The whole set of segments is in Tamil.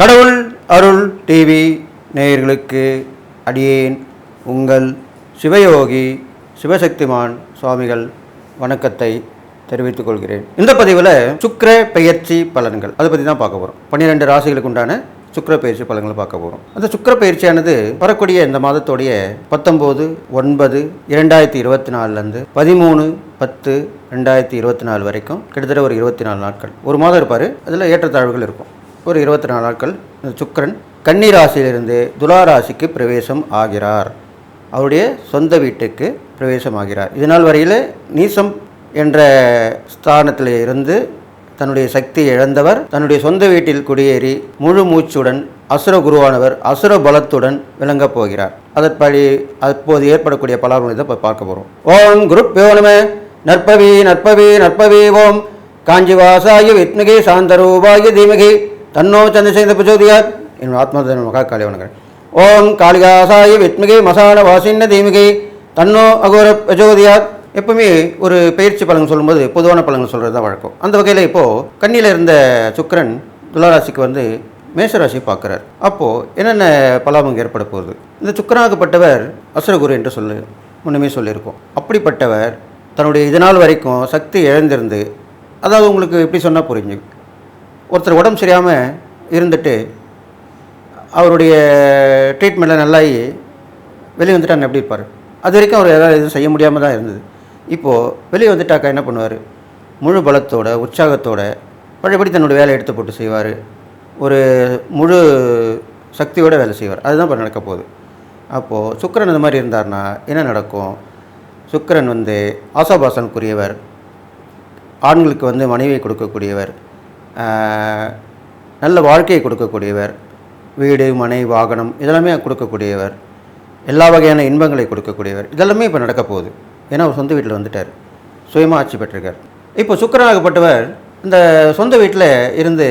கடவுள் அருள் டிவி நேயர்களுக்கு அடியேன் உங்கள் சிவயோகி சிவசக்திமான் சுவாமிகள் வணக்கத்தை தெரிவித்துக் கொள்கிறேன். இந்த பதிவில் சுக்கர பெயர்ச்சி பலன்கள் அதை பற்றி தான் பார்க்க போகிறோம் பன்னிரெண்டு ராசிகளுக்கு உண்டான சுக்கர பயிற்சி பலன்களை பார்க்க போகிறோம் அந்த சுக்கர பயிற்சியானது வரக்கூடிய இந்த மாதத்தோடைய பத்தொம்போது ஒன்பது இரண்டாயிரத்தி இருபத்தி நாலுலேருந்து பதிமூணு பத்து ரெண்டாயிரத்தி இருபத்தி நாலு வரைக்கும் கிட்டத்தட்ட ஒரு இருபத்தி நாலு நாட்கள். ஒரு மாதம் இருப்பார் அதில் ஏற்றத்தாழ்வுகள் இருக்கும். ஒரு இருபத்தி நாலு நாட்கள். சுக்கரன் கன்னிராசியிலிருந்து கன்னி ராசியிலிருந்து துலா ராசிக்கு பிரவேசம் ஆகிறார். அவருடைய சொந்த வீட்டுக்கு பிரவேசம் ஆகிறார். இதனால் வரையில் நீசம் என்ற ஸ்தானத்தில் இருந்து தன்னுடைய சக்தி இழந்தவர் தன்னுடைய சொந்த வீட்டில் குடியேறி முழு மூச்சுடன் அசுர குருவானவர் அசுர பலத்துடன் விளங்கப் போகிறார். அதற்படி அப்போது ஏற்படக்கூடிய பலாபலனை இதை பார்க்க போகிறோம் ஓம் குருப்பியோ நம. நற்பவி நற்பவி நற்பவி ஓம். காஞ்சிவாசாய வித்மகி சாந்தரூபாய தீமகி. தன்னோ சந்திரசேகர பிரச்சோதியார் என் ஆத்மதன் மகா காளி வணங்குறேன் ஓம் காளிகாசாய வித்மிகை மசான வாசின்ன தீமிகை. தன்னோ அகோர பிரச்சோதியார் எப்பவுமே ஒரு பயிற்சி பலன் சொல்லும்போது பொதுவான பலன்கள் சொல்கிறது தான் வழக்கம். அந்த வகையில் இப்போது கண்ணியில் இருந்த சுக்கரன் துளாராசிக்கு வந்து மேஷராசி பார்க்குறார். அப்போது என்னென்ன பலாபம் ஏற்பட போகுது? இந்த சுக்கரனாகப்பட்டவர் அசுரகுரு என்று சொல்லு முன்னமே சொல்லியிருக்கோம். அப்படிப்பட்டவர் தன்னுடைய இதனால் வரைக்கும் சக்தி இழந்திருந்து அதாவது உங்களுக்கு எப்படி சொன்னால் புரிஞ்சு ஒருத்தர் உடம்பு சரியாமல் இருந்துட்டு அவருடைய ட்ரீட்மெண்ட்டில் நல்லாயி வெளியே வந்துட்டாங்க எப்படி இருப்பார்? அது வரைக்கும் அவர் எதாவது எதுவும் செய்ய முடியாமல் தான் இருந்தது. இப்போது வெளியே வந்துட்டாக்கா என்ன பண்ணுவார்? முழு பலத்தோட உற்சாகத்தோட பழையபடி தன்னோட வேலை எடுத்து போட்டு செய்வார். ஒரு முழு சக்தியோட வேலை செய்வார். அதுதான் இப்போ நடக்க போகுது. அப்போது சுக்கரன் இந்த மாதிரி இருந்தார்னா என்ன நடக்கும்? சுக்கரன் வந்து ஆசாபாசனுக்குரியவர். ஆண்களுக்கு வந்து மனைவியை கொடுக்கக்கூடியவர். நல்ல வாழ்க்கையை கொடுக்கக்கூடியவர். வீடு மனை வாகனம் இதெல்லாமே கொடுக்கக்கூடியவர். எல்லா வகையான இன்பங்களை கொடுக்கக்கூடியவர். இதெல்லாமே இப்போ நடக்க போகுது. ஏன்னா அவர் சொந்த வீட்டில் வந்துட்டார். சுயமாக ஆட்சி பெற்றிருக்கார். இப்போ சுக்கரனாகப்பட்டவர் இந்த சொந்த வீட்டில் இருந்து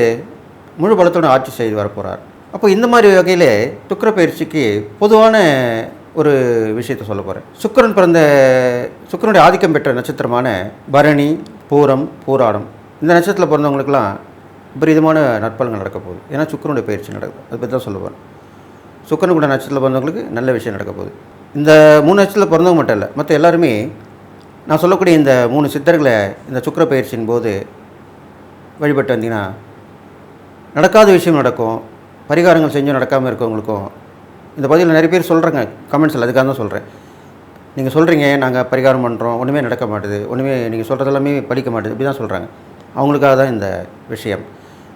முழு பலத்தோடு ஆட்சி செய்து வரப்போகிறார் அப்போ இந்த மாதிரி வகையில் சுக்கிர பயிற்சிக்கு பொதுவான ஒரு விஷயத்தை சொல்ல போகிறேன் சுக்கிரன் பிறந்த சுக்கரனுடைய ஆதிக்கம் பெற்ற நட்சத்திரமான பரணி பூரம் பூராடம். இந்த நட்சத்திரத்தில் பிறந்தவங்களுக்கெல்லாம் விபரீதமான நற்பலங்கள் நடக்க போகுது. ஏன்னா சுக்கரனுடைய பயிற்சி நடக்குது. அதை பற்றி தான் சொல்லுவேன் சுக்கரன் கூட நட்சத்திரத்தில் பிறந்தவங்களுக்கு நல்ல விஷயம் நடக்க போகுது. இந்த மூணு நட்சத்திரத்தில் பிறந்தவங்க மட்டும் இல்லை மற்ற எல்லாருமே நான் சொல்லக்கூடிய இந்த மூணு சித்தர்களை இந்த சுக்கிர பயிற்சியின் போது வழிபட்டு வந்தீங்கன்னா நடக்காத விஷயம் நடக்கும். பரிகாரங்கள் செஞ்சும் நடக்காமல் இருக்கவங்களுக்கும் இந்த பதிவில் நிறைய பேர் சொல்கிறாங்க கமெண்ட்ஸில் அதுக்காக தான் சொல்கிறேன் நீங்கள் சொல்கிறீங்க நாங்கள் பரிகாரம் பண்ணுறோம் ஒன்றுமே நடக்க மாட்டேது ஒன்றுமே நீங்கள் சொல்கிறது எல்லாமே பலிக்க இப்படி தான் சொல்கிறாங்க அவங்களுக்காக தான் இந்த விஷயம்.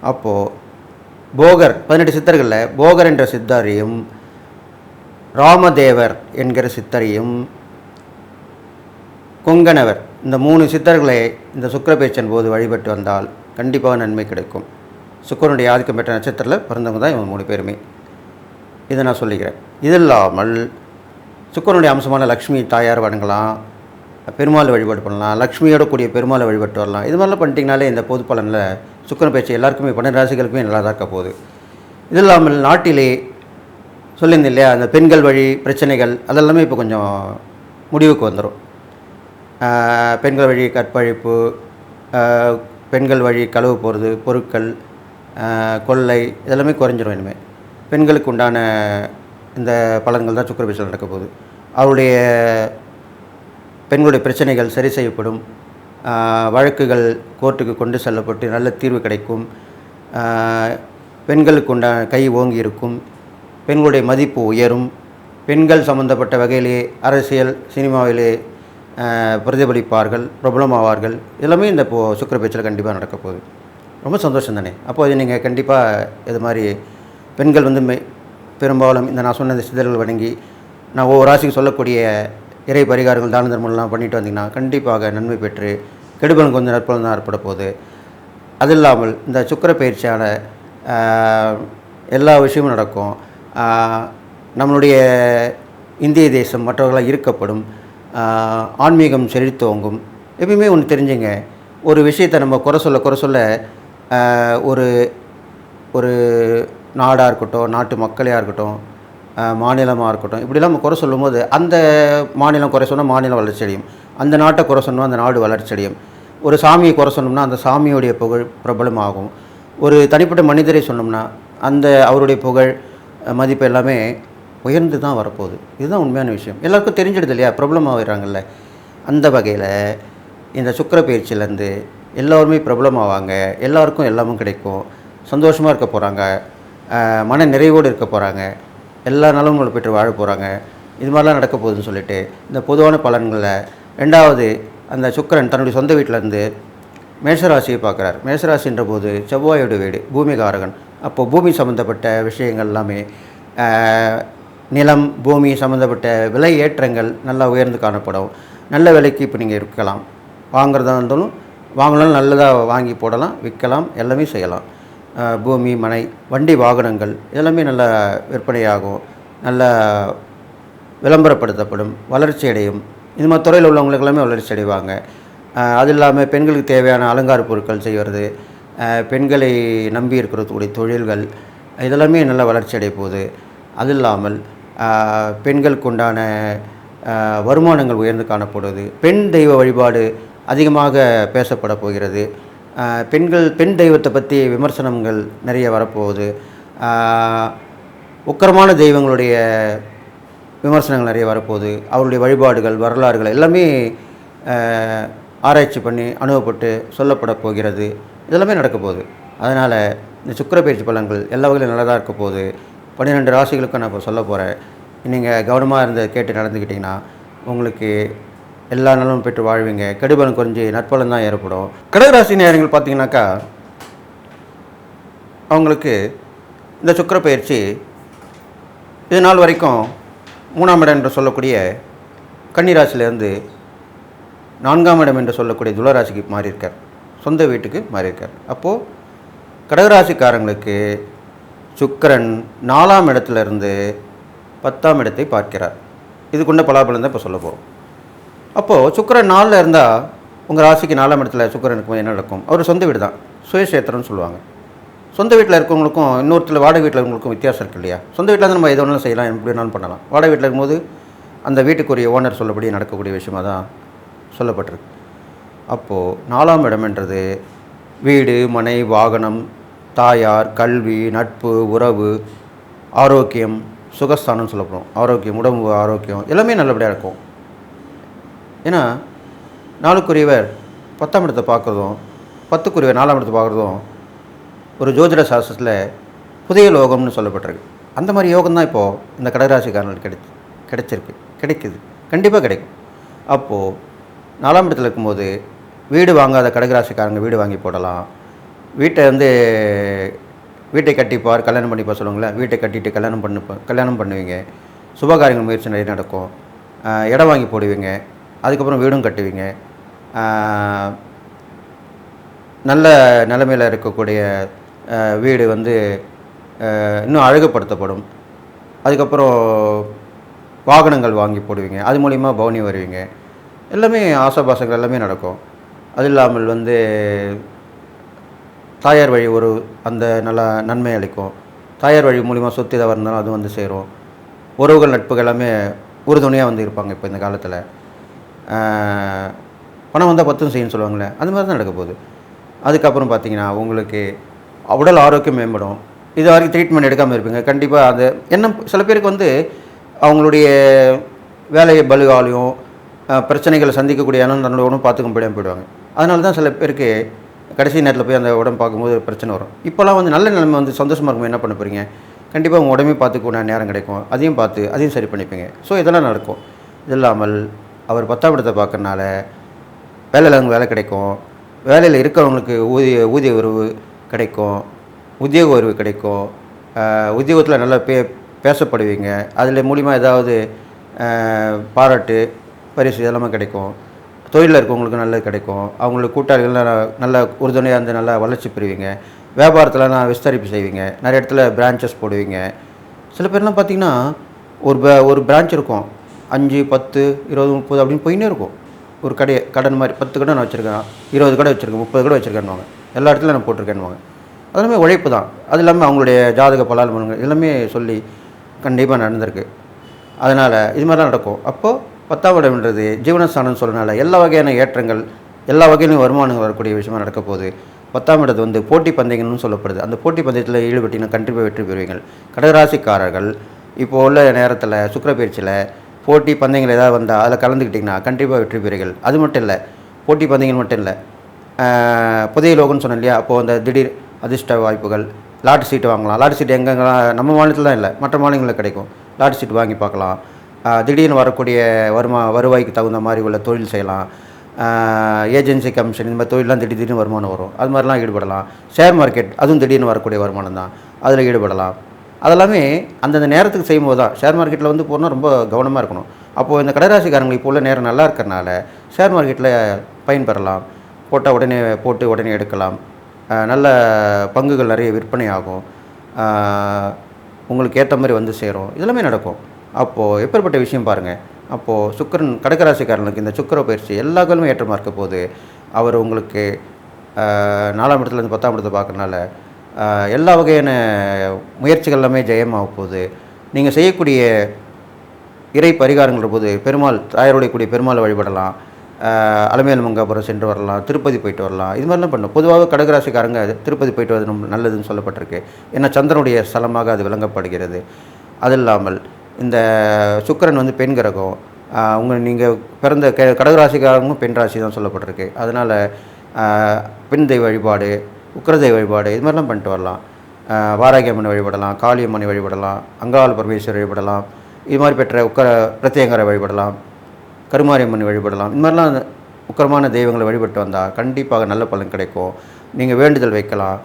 அப்போது போகர் பதினெட்டு சித்தர்களில் போகர் என்ற சித்தரையும் ராமதேவர் என்கிற சித்தரையும் கொங்கணவர் இந்த மூணு சித்தர்களை இந்த சுக்கரபேச்சன் போது வழிபட்டு வந்தால் கண்டிப்பாக நன்மை கிடைக்கும். சுக்கரனுடைய ஆதிக்கம் பெற்ற நட்சத்திரத்தில் பிறந்தவங்க தான் இவங்க மூணு பேருமே. இதை நான் சொல்லிக்கிறேன். இது இல்லாமல் சுக்கரனுடைய அம்சமான லக்ஷ்மி தாயார் வணங்கலாம் பெருமாள் வழிபாடு பண்ணலாம் லக்ஷ்மியோட கூடிய பெருமாளை வழிபட்டு வரலாம். இது மாதிரிலாம் பண்ணிட்டீங்கனாலே இந்த பொது பலனில் சுக்கரன் பேச்சு எல்லாருக்குமே பன்னெண்டு ராசிகளுக்குமே நல்லா தான் இருக்க போகுது. இது இல்லாமல் நாட்டிலே சொல்லியிருந்தேன் இல்லையா அந்த பெண்கள் வழி பிரச்சனைகள் அதெல்லாமே இப்போ கொஞ்சம் முடிவுக்கு வந்துடும் பெண்கள் வழி கற்பழிப்பு பெண்கள் வழி களவு போகிறது பொருட்கள் கொள்ளை இதெல்லாமே குறைஞ்சிரும் இனிமேல் பெண்களுக்கு உண்டான இந்த பலன்கள் தான் சுக்கரபேசில் நடக்க போகுது. அவருடைய பெண்களுடைய பிரச்சனைகள் சரி செய்யப்படும். வழக்குகள் கோர்ட்டுக்கு கொண்டு செல்லப்பட்டு நல்ல தீர்வு கிடைக்கும். பெண்களுக்கு உண்டான கை ஓங்கி இருக்கும். பெண்களுடைய மதிப்பு உயரும். பெண்கள் சம்பந்தப்பட்ட வகையிலே அரசியல் சினிமாவிலே பிரதிபலிப்பார்கள் பிரபலமாவார்கள். எல்லாமே இந்த இப்போ சுக்கர பேச்சில் கண்டிப்பாக நடக்க போகுது. ரொம்ப சந்தோஷம் தானே? அப்போது நீங்கள் கண்டிப்பாக இது மாதிரி பெண்கள் வந்து பெரும்பாலும் இந்த நான் சொன்ன இந்த சிதறல் வணங்கி நான் ஒவ்வொரு ராசிக்கு சொல்லக்கூடிய இறை பரிகாரங்கள் தான தர்மம்லாம் பண்ணிட்டு வந்தீங்கன்னா கண்டிப்பாக நன்மை பெற்று கெடுபலன் கொஞ்சம் நற்பலன் தான் ஏற்பட போகுது. அது இல்லாமல் இந்த சுக்கிர பயிற்சியான எல்லா விஷயமும் நடக்கும். நம்மளுடைய இந்திய தேசம் மற்றவர்களால் ஈர்க்கப்படும் ஆன்மீகம் செழித்தோங்கும். எப்பயுமே ஒன்று தெரிஞ்சுங்க ஒரு விஷயத்தை நம்ம குறை சொல்ல குறை சொல்ல ஒரு ஒரு நாடாக இருக்கட்டும் நாட்டு மக்களையாக இருக்கட்டும் மாநிலமாக இருக்கட்டும். இப்படிலாம் நம்ம குறை சொல்லும்போது அந்த மாநிலம் குறை சொன்னால் மாநிலம் வளர்ச்சி அடையும். அந்த நாட்டை குறை சொன்னால் அந்த நாடு வளர்ச்சி அடையும். ஒரு சாமியை குறை சொன்னோம்னா அந்த சாமியோடைய புகழ் பிரபலமாகும். ஒரு தனிப்பட்ட மனிதரை சொன்னோம்னா அந்த அவருடைய புகழ் மதிப்பு எல்லாமே உயர்ந்து தான் வரப்போகுது. இதுதான் உண்மையான விஷயம். எல்லாருக்கும் தெரிஞ்சிடுது இல்லையா? பிரபலம் ஆகிறாங்கல்ல அந்த வகையில் இந்த சுக்கிர பயிற்சியிலேருந்து எல்லோருமே பிரபலமாவாங்க எல்லாருக்கும் எல்லாமும் கிடைக்கும். சந்தோஷமாக இருக்க போகிறாங்க மன நிறைவோடு இருக்க போகிறாங்க எல்லா நலன்களை பெற்று வாழ போகிறாங்க இது மாதிரிலாம் நடக்க போகுதுன்னு சொல்லிட்டு இந்த பொதுவான பலன்களை ரெண்டாவது அந்த சுக்கிரன் தன்னுடைய சொந்த வீட்டிலேருந்து மேஷராசியை பார்க்குறார். மேஷராசின்ற போது செவ்வாயோட வீடு பூமிகாரகன். அப்போ பூமி சம்மந்தப்பட்ட விஷயங்கள் எல்லாமே நிலம் பூமி சம்மந்தப்பட்ட விலை ஏற்றங்கள் நல்லா உயர்ந்து காணப்படும். நல்ல விலைக்கு இப்போ நீங்கள் இருக்கலாம் வாங்குறதா இருந்தாலும் வாங்கலாம் நல்லதாக வாங்கி போடலாம் விற்கலாம் எல்லாமே செய்யலாம். பூமி மனை வண்டி வாகனங்கள் இதெல்லாமே நல்ல விற்பனையாகும். நல்ல விளம்பரப்படுத்தப்படும் வளர்ச்சி அடையும். இது மாதிரி துறையில் உள்ளவங்களுக்கு எல்லாமே வளர்ச்சி அடைவாங்க. அது இல்லாமல் பெண்களுக்கு தேவையான அலங்கார பொருட்கள் செய்வது பெண்களை நம்பி இருக்கிறதுக்கூடிய தொழில்கள் இதெல்லாமே நல்ல வளர்ச்சி அடைய போகுது. அது இல்லாமல் பெண்களுக்கு உண்டான வருமானங்கள் உயர்ந்து காணப்படுவது பெண் தெய்வ வழிபாடு அதிகமாக பேசப்பட போகிறது. பெண்கள் பெண் தெய்வத்தை பற்றி விமர்சனங்கள் நிறைய வரப்போகுது. உக்கரமான தெய்வங்களுடைய விமர்சனங்கள் நிறைய வரப்போகுது. அவருடைய வழிபாடுகள் வரலாறுகள் எல்லாமே ஆராய்ச்சி பண்ணி அனுபவப்பட்டு சொல்லப்பட போகிறது. இதெல்லாமே நடக்க போகுது. அதனால் இந்த சுக்கர பயிற்சி பலன்கள் எல்லா வகையிலும் நல்லதாக இருக்க போகுது. பன்னிரெண்டு ராசிகளுக்கும் நான் இப்போ சொல்ல போகிறேன் நீங்கள் கவனமாக இருந்து கேட்டு நடந்துக்கிட்டிங்கன்னா உங்களுக்கு எல்லா நலமும் பெற்று வாழ்வீங்க. கெடுபலம் குறைஞ்சி நற்பலன் தான் ஏற்படும். கடகராசி நேரங்கள் பார்த்தீங்கன்னாக்கா அவங்களுக்கு இந்த சுக்கிர பயிற்சி இது நாள் வரைக்கும் மூணாம் இடம் என்று சொல்லக்கூடிய கன்னிராசிலேருந்து நான்காம் இடம் என்று சொல்லக்கூடிய துளராசிக்கு மாறியிருக்கார். சொந்த வீட்டுக்கு மாறியிருக்கார். அப்போது கடகராசிக்காரங்களுக்கு சுக்கரன் நாலாம் இடத்துலேருந்து பத்தாம் இடத்தை பார்க்கிறார். இதுக்குண்ட பலாபலம் தான் இப்போ சொல்ல போகிறோம் அப்போது சுக்கரன் நாளில் இருந்தால் உங்கள் ராசிக்கு நாலாம் இடத்துல சுக்கிரனுக்கு என்ன நடக்கும்? அவர் சொந்த வீடு தான். சுயசேத்திரம்னு சொல்லுவாங்க. சொந்த வீட்டில் இருக்கவங்களுக்கும் இன்னொருத்தர் வாடகை வீட்டில் இருக்கவங்களுக்கும் வித்தியாசம் இருக்கு இல்லையா? சொந்த வீட்டில் இருந்து நம்ம எது வேணாலும் செய்யலாம் எப்படி வேணாலும் பண்ணலாம். வாடகை வீட்டில் இருக்கும்போது அந்த வீட்டுக்குரிய ஓனர் சொல்லபடி நடக்கக்கூடிய விஷயமாக தான் சொல்லப்பட்டிருக்கு. அப்போது நாலாம் இடம்ன்றது வீடு மனை வாகனம் தாயார் கல்வி நட்பு உறவு ஆரோக்கியம் சுகஸ்தானம்னு சொல்லப்படும். ஆரோக்கியம் உடம்பு ஆரோக்கியம் எல்லாமே நல்லபடியாக இருக்கும். ஏன்னா நாளுக்குரியவர் பத்தாம் இடத்தை பார்க்குறதும் பத்துக்குரியவர் நாலாம் இடத்தை பார்க்குறதும் ஒரு ஜோதிட சாஸ்திரத்தில் புதிய லோகம்னு சொல்லப்பட்டிருக்கு. அந்த மாதிரி யோகம் தான் இப்போது இந்த கடகராசிக்காரங்களுக்கு கிடை கிடைச்சிருக்கு. கிடைக்குது. கண்டிப்பாக கிடைக்கும். அப்போது நாலாம் இடத்துல இருக்கும்போது வீடு வாங்காத கடகராசிக்காரங்க வீடு வாங்கி போடலாம். வீட்டை வந்து வீட்டை கட்டிப்பார் கல்யாணம் பண்ணிப்பார் சொல்லுவாங்களே வீட்டை கட்டிட்டு கல்யாணம் பண்ணு கல்யாணம் பண்ணுவீங்க. சுபகாரியங்கள் முயற்சி நிறைய நடக்கும். இடம் வாங்கி போடுவீங்க. அதுக்கப்புறம் வீடும் கட்டுவீங்க. நல்ல நிலமையில் இருக்கக்கூடிய வீடு வந்து இன்னும் அழகுப்படுத்தப்படும் அதுக்கப்புறம் வாகனங்கள் வாங்கி போடுவீங்க. அது மூலிமா பவுனி வருவீங்க. எல்லாமே ஆசாபாசங்கள் எல்லாமே நடக்கும். அது இல்லாமல் வந்து தாயார் வழி ஒரு அந்த நல்ல நன்மை அளிக்கும். தாயார் வழி மூலிமா சொத்து எதாவது இருந்தாலும் அது வந்து சேரும். உறவுகள் நட்புகள் எல்லாமே உறுதுணையாக வந்து இருப்பாங்க இப்போ இந்த காலத்தில். பணம் வந்தால் பத்தும் செய்யுன்னு சொல்லுவாங்களே அது மாதிரி தான் நடக்க போகுது அதுக்கப்புறம் பார்த்தீங்கன்னா உங்களுக்கு உடல் ஆரோக்கியம் மேம்படும். இது வரைக்கும் ட்ரீட்மெண்ட் எடுக்காமல் இருப்பீங்க. கண்டிப்பாக அது என்ன சில பேருக்கு வந்து அவங்களுடைய வேலையை பலுவாலையும் பிரச்சனைகளை சந்திக்கக்கூடிய இனம் தன்னோட உடம்பு பார்த்துக்க முடியாமல் போயிடுவாங்க. அதனால தான் சில பேருக்கு கடைசி நேரத்தில் போய் அந்த உடம்பு பார்க்கும்போது ஒரு பிரச்சனை வரும். இப்போலாம் வந்து நல்ல நிலைமை வந்து சந்தோஷமாக இருக்கும் என்ன பண்ண போகிறீங்க கண்டிப்பாக உங்கள் உடம்பே பார்த்துக்கூட நேரம் கிடைக்கும். அதையும் பார்த்து அதையும் சரி பண்ணிப்பீங்க. ஸோ இதெல்லாம் நடக்கும். இது இல்லாமல் அவர் பத்தாம் இடத்தை பார்க்கறனால வேலையில் அவங்க வேலை கிடைக்கும். வேலையில் இருக்கிறவங்களுக்கு ஊதிய ஊதிய உறவு கிடைக்கும். உத்தியோக உறவு கிடைக்கும். உத்தியோகத்தில் நல்லா பே பேசப்படுவீங்க. அதில் மூலிமா ஏதாவது பாராட்டு பரிசு இதெல்லாமே கிடைக்கும். தொழிலில் இருக்கவங்களுக்கு நல்லது கிடைக்கும். அவங்களுக்கு கூட்டாளிகள் நல்ல- உறுதுணையாக இருந்து நல்லா வளர்ச்சி பெறுவீங்க. வியாபாரத்தில் நான் விஸ்தரிப்பு செய்வீங்க. நிறைய இடத்துல பிரான்ச்சஸ் போடுவீங்க. சில பேர்லாம் பார்த்திங்கன்னா ஒரு ப ஒரு பிரான்ச் இருக்கும். அஞ்சு பத்து இருபது முப்பது அப்படின்னு போயின்னே இருக்கும். ஒரு கடையை கடன் மாதிரி பத்து கடை நான். வச்சுருக்கேன் இருபது கடை வச்சுருக்கேன் முப்பது கடை வச்சுருக்கேன்வாங்க எல்லா இடத்துலையும் நான் போட்டிருக்கேன்வாங்க அதெல்லாமே உழைப்பு தான். அது இல்லாமல் அவங்களுடைய ஜாதக பலால் எல்லாமே சொல்லி கண்டிப்பாக நடந்திருக்கு. அதனால் இது மாதிரிலாம் நடக்கும். அப்போது பத்தாம் இடம்ன்றது ஜீவனஸ்தானம்னு சொல்கிறனால எல்லா வகையான ஏற்றங்கள் எல்லா வகையிலும் வருமானங்கள் வரக்கூடிய விஷயமா நடக்க போகுது. பத்தாம் இடத்து வந்து போட்டி பந்தயங்கள்னு சொல்லப்படுது. அந்த போட்டி பந்தயத்தில் ஈடுபட்டிங்கன்னா கண்டிப்பாக வெற்றி பெறுவீங்கள் கடகராசிக்காரர்கள் இப்போ உள்ள நேரத்தில் சுக்கரப்பயிற்சியில் போட்டி பந்தயங்கள் ஏதாவது வந்தால் அதில் கலந்துக்கிட்டிங்கன்னா கண்டிப்பாக வெற்றி பெறுகள் அது மட்டும் இல்லை போட்டி பந்தயங்கள் மட்டும் இல்லை. புதிய லோகம்னு சொன்னேன் இல்லையா? அப்போது அந்த திடீர் அதிர்ஷ்ட வாய்ப்புகள் லாட்டு சீட்டு வாங்கலாம். லாட்டு சீட்டு எங்கெங்கெல்லாம் நம்ம மாநிலத்தில் தான் இல்லை மற்ற மாநிலங்களில் கிடைக்கும். லாட்டு சீட்டு வாங்கி பார்க்கலாம். திடீர்னு வரக்கூடிய வருமா வருவாய்க்கு தகுந்த மாதிரி உள்ள தொழில் செய்யலாம். ஏஜென்சி கமிஷன் இந்த மாதிரி தொழிலெலாம் திடீர் திடீர்னு வருமானம் வரும். அது மாதிரிலாம் ஈடுபடலாம். ஷேர் மார்க்கெட் அதுவும் திடீர்னு வரக்கூடிய வருமானம் தான். அதில் ஈடுபடலாம். அதெல்லாமே அந்தந்த நேரத்துக்கு செய்யும்போது தான் ஷேர் மார்க்கெட்டில் வந்து போனால் ரொம்ப கவனமாக இருக்கணும். அப்போது இந்த கடராசிக்காரங்களுக்கு இப்போ உள்ள நேரம் நல்லா இருக்கிறனால ஷேர் மார்க்கெட்டில் பயன்பெறலாம். போட்டால் உடனே போட்டு உடனே எடுக்கலாம். நல்ல பங்குகள் நிறைய விற்பனை ஆகும். உங்களுக்கு ஏற்ற மாதிரி வந்து சேரும். இதெல்லாமே நடக்கும். அப்போது எப்பேற்பட்ட விஷயம் பாருங்கள் அப்போது சுக்கரன் கடகராசிக்காரனுக்கு இந்த சுக்கர பயிற்சி எல்லா காலமும் ஏற்றமாக இருக்க போது அவர் உங்களுக்கு நாலாம் இடத்துலேருந்து பத்தாம் இடத்தை பார்க்கறனால எல்லா வகையான முயற்சிகள் எல்லாமே ஜெயமாக போகுது. நீங்கள் செய்யக்கூடிய இறை பரிகாரங்கள் போது பெருமாள் தாயாருடைய கூடிய பெருமாளை வழிபடலாம். அலமேல் மங்காபுரம் சென்று வரலாம் திருப்பதி போயிட்டு வரலாம். இது மாதிரிலாம் பண்ணும். பொதுவாக கடகராசிக்காரங்க திருப்பதி போயிட்டு வரது ரொம்ப நல்லதுன்னு சொல்லப்பட்டிருக்கு. ஏன்னா சந்திரனுடைய ஸ்தலமாக அது விளங்கப்படுகிறது. அது இல்லாமல் இந்த சுக்கிரன் வந்து பெண் கிரகம். ஆஹ் நீங்கள் பிறந்த க கடகராசிக்காரங்களும் பெண் ராசி தான் சொல்லப்பட்டிருக்கு. அதனால் பெண் தெய்வ வழிபாடு உக்கிர வழிபாடு இது மாதிரிலாம் பண்ணிட்டு வரலாம். வாராகியம்மனை வாராகி அம்மனை வழிபடலாம் காளி அம்மனை வழிபடலாம் அங்காள பரமேஸ்வரர் வழிபடலாம் இது மாதிரி பெற்ற உக்கர பிரத்யங்கரை வழிபடலாம் கருமாரியம்மன் வழிபடலாம் இது மாதிரிலாம் அந்த உக்கரமான தெய்வங்களை வழிபட்டு வந்தால் கண்டிப்பாக நல்ல பலன் கிடைக்கும். நீங்கள் வேண்டுதல் வைக்கலாம்.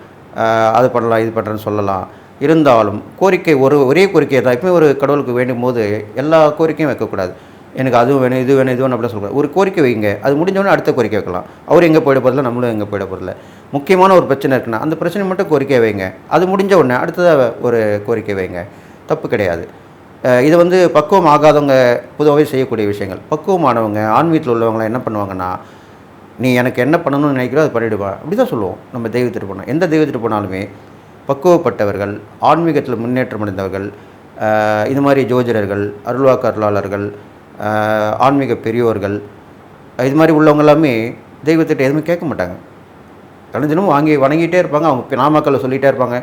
அது பண்ணலாம் இது பண்ணுறேன்னு சொல்லலாம். இருந்தாலும் கோரிக்கை ஒரு ஒரே கோரிக்கை தான். இப்போ ஒரு கடவுளுக்கு வேண்டும் போது எல்லா கோரிக்கையும் வைக்கக்கூடாது. எனக்கு அதுவும் வேணும் இது வேணும் இது வேணும் அப்படிலாம் சொல்லக்கூடாது ஒரு கோரிக்கை வைங்க. அது முடிஞ்சோடனே அடுத்த கோரிக்கை வைக்கலாம். அவர் எங்கே போயிட போகிறதில்ல நம்மளும் எங்கே போயிட போகிறதில்ல முக்கியமான ஒரு பிரச்சனை இருக்குன்னா அந்த பிரச்சனை மட்டும் கோரிக்கை வைங்க. அது முடிஞ்ச உடனே அடுத்ததாக ஒரு கோரிக்கை வைங்க. தப்பு கிடையாது. இது வந்து பக்குவம் ஆகாதவங்க பொதுவாகவே செய்யக்கூடிய விஷயங்கள். பக்குவமானவங்க ஆன்மீகத்தில் உள்ளவங்களாம் என்ன பண்ணுவாங்கன்னா நீ எனக்கு என்ன பண்ணணும்னு நினைக்கிறோ அதை பண்ணிவிடுவா அப்படி தான் சொல்லுவோம். நம்ம தெய்வத்திட்டு போனால் எந்த தெய்வத்திட்டு போனாலுமே பக்குவப்பட்டவர்கள் ஆன்மீகத்தில் முன்னேற்றம் அடைந்தவர்கள் இது மாதிரி ஜோதிடர்கள் அருள்வாக்கு அருளாளர்கள் ஆன்மீக பெரியோர்கள் இது மாதிரி உள்ளவங்க எல்லாமே தெய்வத்திட்ட எதுவுமே கேட்க மாட்டாங்க. தினமும் வாங்கி வணங்கிட்டே இருப்பாங்க. அவங்க நாமக்கல்ல சொல்லிகிட்டே இருப்பாங்க.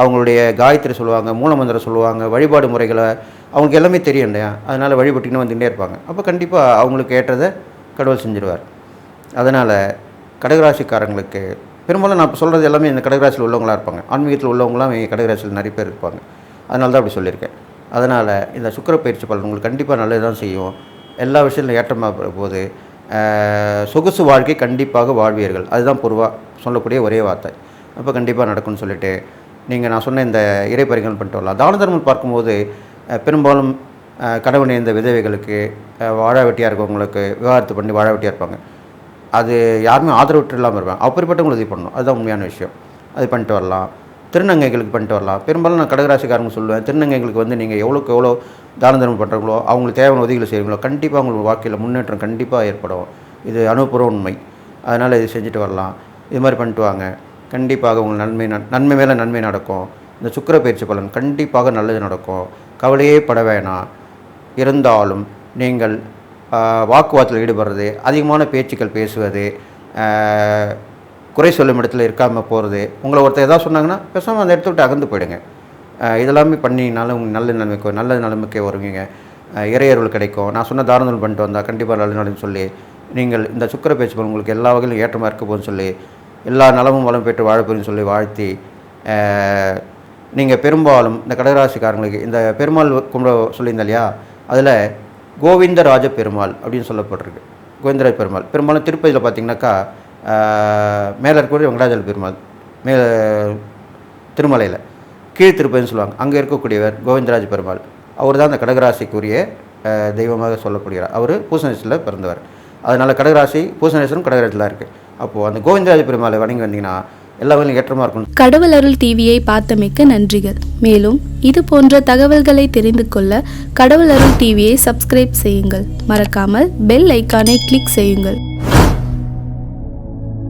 அவங்களுடைய காயத்ரி சொல்லுவாங்க மூலமந்திரம் சொல்லுவாங்க வழிபாடு முறைகளை அவங்களுக்கு எல்லாமே தெரியும் இல்லையா? அதனால் வழிபட்டுக்கின்னு வந்துகிட்டே இருப்பாங்க. அப்போ கண்டிப்பாக அவங்களுக்கு ஏற்றதை கடவுள் செஞ்சிருவார். அதனால் கடகராசிக்காரங்களுக்கு பெரும்பாலும் நான் இப்போ சொல்கிறது எல்லாமே இந்த கடகராசியில் உள்ளவங்களாக இருப்பாங்க. ஆன்மீகத்தில் உள்ளவங்களாம் கடகராசியில் நிறைய பேர் இருப்பாங்க. அதனால தான் அப்படி சொல்லியிருக்கேன். அதனால் இந்த சுக்கர பயிற்சி பலன் உங்களுக்கு கண்டிப்பாக நல்லது தான் செய்யும். எல்லா விஷயத்திலும் ஏற்றமாக போது. சொகுசு வாழ்க்கை கண்டிப்பாக வாழ்வீர்கள். அதுதான் பொதுவாக சொல்லக்கூடிய ஒரே வார்த்தை. அப்போ கண்டிப்பாக நடக்கும்னு சொல்லிட்டு நீங்கள் நான் சொன்ன இந்த இறை பரிகாரம் பண்ணிட்டு வரலாம். தான தர்மம் பார்க்கும்போது பெரும்பாலும் கடவுள் கணவன் இந்த விதவைகளுக்கு அஹ், வாழ வெட்டியாக இருக்கவங்களுக்கு விவாகரத்து பண்ணி வாழ வெட்டியாக இருப்பாங்க. அது யாருமே ஆதரவு இல்லாமல் இருப்பாங்க. அப்படிப்பட்டவங்களுக்கு இது பண்ணணும் அதுதான் உண்மையான விஷயம். அது பண்ணிட்டு வரலாம். திருநங்கைகளுக்கு பண்ணிட்டு வரலாம். பெரும்பாலும் நான் கடகராசிக்காரங்க சொல்லுவேன் திருநங்கைகளுக்கு வந்து நீங்கள் எவ்வளோக்கு எவ்வளோ தான தர்மம் பண்ணுறீங்களோ அவங்களுக்கு தேவையான உதவிகளை செய்கிறீங்களோ கண்டிப்பாக அவங்களுக்கு வாழ்க்கையில் முன்னேற்றம் கண்டிப்பாக ஏற்படும். இது அனுபவ உண்மை. அதனால் இது செஞ்சுட்டு வரலாம். இது மாதிரி பண்ணிட்டு வாங்க. கண்டிப்பாக உங்களுக்கு நன்மை ந- நன்மை மேலே நன்மை நடக்கும். இந்த சுக்கிர பயிற்சி பலன் கண்டிப்பாக நல்லது நடக்கும். கவலையே பட வேணாம். இருந்தாலும் நீங்கள் வாக்குவாதத்தில் ஈடுபடுறது அதிகமான பேச்சுக்கள் பேசுவது குறை சொல்லும் இடத்துல இருக்காமல் போகிறது உங்களை ஒருத்தர் எதாவது சொன்னாங்கன்னா பேசாமல் அந்த இடத்த விட்டு அகந்து போயிடுங்க. இதெல்லாமே பண்ணினாலும் உங்கள் நல்ல நிலைமைக்கு நல்ல நிலைமைக்கு வருவீங்க. இறையருள் கிடைக்கும். நான் சொன்ன தாரணம் பண்ணிட்டு வந்தால் கண்டிப்பாக நல்ல நிலைன்னு சொல்லி நீங்கள் இந்த சுக்கிர பேச்சு உங்களுக்கு எல்லா வகையிலும் ஏற்றமாக இருக்க போகுதுன்னு சொல்லி எல்லா நலமும் வளம் பெற்று வாழப்போன்னு சொல்லி வாழ்த்தி நீங்கள் பெரும்பாலும் இந்த கடகராசிக்காரங்களுக்கு இந்த பெருமாள் கும்பிட சொல்லியிருந்தேன் இல்லையா? அதில் கோவிந்தராஜ பெருமாள் அப்படின்னு சொல்லப்பட்டிருக்கு. கோவிந்தராஜ பெருமாள். பெரும்பாலும் திருப்பதியில் பார்த்தீங்கன்னாக்கா மேலே இருக்கக்கூடிய வெங்கடாஜல பெருமாள் மே திருமலையில் கீழ் திருப்பதின்னு சொல்லுவாங்க. அங்கே இருக்கக்கூடியவர் கோவிந்தராஜ் பெருமாள். அவர் தான் அந்த கடகராசிக்குரிய தெய்வமாக சொல்லப்படுகிறார். அவர் பூசணேஸ்வரில் பிறந்தவர். அதனால் கடகராசி பூசணேஸ்வரம் கடகராசியில் இருக்குது அப்போது அந்த கோவிந்தராஜ பெருமாளை வணங்கி வந்தீங்கன்னா எல்லா ஏற்றமாக இருக்கும் கடவுள் அருள் டிவியை பார்த்தமைக்க நன்றிகள். மேலும் இது போன்ற தகவல்களை தெரிந்து கொள்ள கடவுள் அருள் டிவியை சப்ஸ்கிரைப் செய்யுங்கள். மறக்காமல் பெல் ஐக்கானை கிளிக் செய்யுங்கள்.